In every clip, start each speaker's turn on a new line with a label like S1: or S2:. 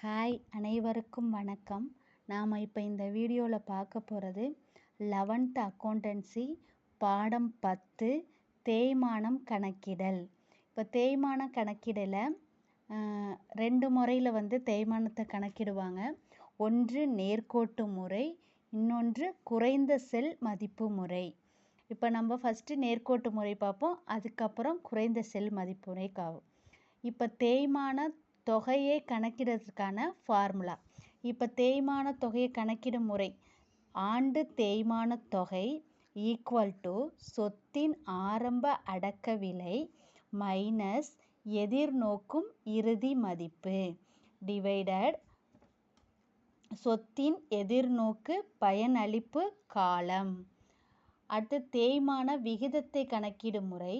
S1: Hi அனைவருக்கும் வணக்கம். நாம் இப்போ இந்த வீடியோவில் பார்க்க போகிறது லெவன்த் அக்கௌண்டன்சி பாடம் பத்து தேய்மானம் கணக்கிடல். இப்போ தேய்மான கணக்கிடலை ரெண்டு முறையில் வந்து தேய்மானத்தை கணக்கிடுவாங்க. ஒன்று நேர்கோட்டு முறை இன்னொன்று குறைந்த செல் மதிப்பு முறை. இப்போ நம்ம ஃபஸ்ட்டு நேர்கோட்டு முறை பார்ப்போம் அதுக்கப்புறம் குறைந்த செல் மதிப்பு முறை காவும் இப்போ தேய்மான தொகையை கணக்கிடுறதுக்கான ஃபார்முலா இப்போ தேய்மான தொகையை கணக்கிடும் முறை. ஆண்டு தேய்மான தொகை ஈக்குவல் டு சொத்தின் ஆரம்ப அடக்க விலை மைனஸ் எதிர்நோக்கும் இறுதி மதிப்பு. டிவைடட் சொத்தின் எதிர்நோக்கு பயனளிப்பு காலம். அடுத்து தேய்மான விகிதத்தை கணக்கிடும் முறை.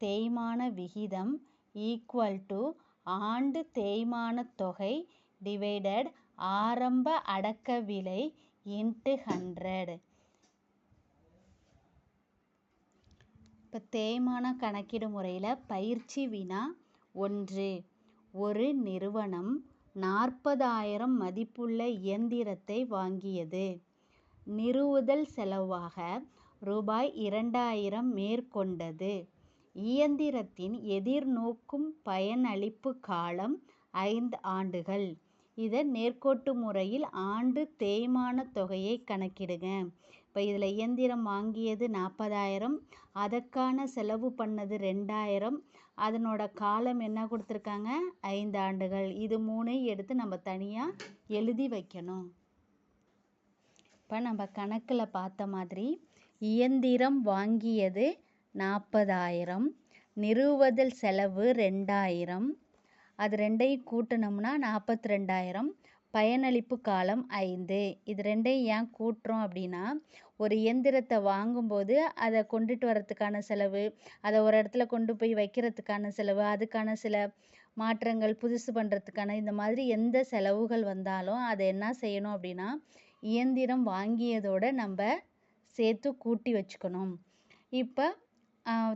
S1: தேய்மான விகிதம் ஈக்குவல் டு ஆண்டு தேய்மானத் தொகை டிவைடட் ஆரம்ப அடக்க விலை இன்ட்டு ஹண்ட்ரட் இப்போ தேய்மான கணக்கிடும் முறையில் பயிற்சி வினா ஒன்று. ஒரு நிறுவனம் நாற்பதாயிரம் மதிப்புள்ள இயந்திரத்தை வாங்கியது. நிறுவுதல் செலவாக ரூபாய் இரண்டாயிரம் மேற்கொண்டது. இயந்திரத்தின் எதிர்நோக்கும் பயனளிப்பு காலம் ஐந்து ஆண்டுகள். இதை நேர்கோட்டு முறையில் ஆண்டு தேய்மான தொகையை கணக்கிடுங்க. இப்போ இதில் இயந்திரம் வாங்கியது நாற்பதாயிரம் அதற்கான செலவு பண்ணது ரெண்டாயிரம் அதனோட காலம் என்ன கொடுத்துருக்காங்க? ஐந்து ஆண்டுகள். இது மூணையும் எடுத்து நம்ம தனியாக எழுதி வைக்கணும். இப்போ நம்ம கணக்கில் பார்த்த மாதிரி இயந்திரம் வாங்கியது நாற்பதாயிரம் நிறுவுதல் செலவு ரெண்டாயிரம். அது ரெண்டையும் கூட்டினோம்னா நாற்பத்தி ரெண்டாயிரம் பயனளிப்பு காலம் ஐந்து. இது ரெண்டையும் ஏன் கூட்டுறோம் அப்படின்னா ஒரு இயந்திரத்தை வாங்கும்போது அதை கொண்டுட்டு வரத்துக்கான செலவு அதை ஒரு இடத்துல கொண்டு போய் வைக்கிறதுக்கான செலவு அதுக்கான சில மாற்றங்கள் புதுசு பண்ணுறதுக்கான இந்த மாதிரி எந்த செலவுகள் வந்தாலும் அதை என்ன செய்யணும் அப்படின்னா இயந்திரம் வாங்கியதோட நம்ம சேர்த்து கூட்டி வச்சுக்கணும். இப்போ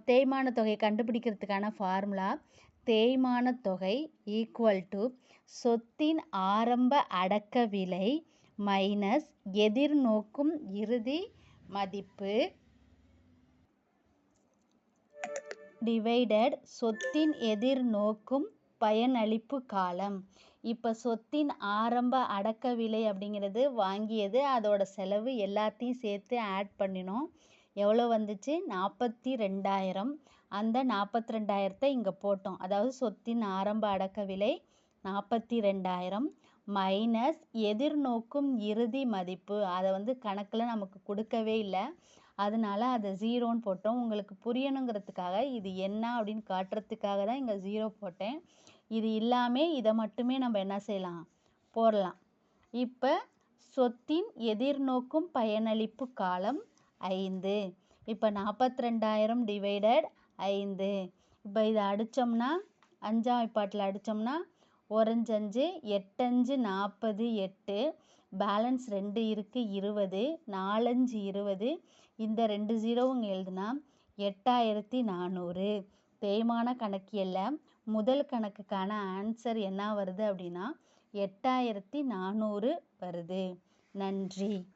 S1: தேய்மான தொகை கண்டுபிடிக்கிறதுக்கான ஃபார்முலா தேய்மான தொகை ஈக்குவல் டு சொத்தின் ஆரம்ப அடக்க விலை மைனஸ் எதிர்நோக்கும் இறுதி மதிப்பு டிவைடட் சொத்தின் எதிர்நோக்கும் பயனளிப்பு காலம். இப்போ சொத்தின் ஆரம்ப அடக்க விலை அப்படிங்கிறது வாங்கியது அதோட செலவு எல்லாத்தையும் சேர்த்து ஆட் பண்ணினோம். எவ்வளோ வந்துச்சு? நாற்பத்தி ரெண்டாயிரம் அந்த நாற்பத்தி ரெண்டாயிரத்தை இங்கே போட்டோம். அதாவது சொத்தின் ஆரம்ப அடக்க விலை நாற்பத்தி ரெண்டாயிரம் மைனஸ் எதிர்நோக்கும் இறுதி மதிப்பு. அதை வந்து கணக்கில் நமக்கு கொடுக்கவே இல்லை. அதனால அதை ஜீரோன்னு போட்டோம். உங்களுக்கு புரியணுங்கிறதுக்காக இது என்ன அப்படின்னு காட்டுறதுக்காக தான் இங்கே ஜீரோ போட்டேன். இது இல்லாமல் இதை மட்டுமே நம்ம என்ன செய்யலாம்? போடலாம். இப்போ சொத்தின் எதிர்நோக்கும் பயனளிப்பு காலம் ஐந்து. இப்போ நாற்பத்தி ரெண்டாயிரம் டிவைடட் ஐந்து. இப்போ இதை அடித்தோம்னா அஞ்சாம் பாட்டில் அடித்தோம்னா ஒரஞ்சஞ்சு எட்டஞ்சு நாற்பது எட்டு. பேலன்ஸ் ரெண்டு இருக்குது இருபது. நாலஞ்சு இருபது. இந்த ரெண்டு ஜீரோவும் எழுதுனா எட்டாயிரத்தி நானூறு. தேய்மான கணக்கியலில் முதல் கணக்குக்கான ஆன்சர் என்ன வருது அப்படின்னா எட்டாயிரத்தி நானூறு வருது. நன்றி.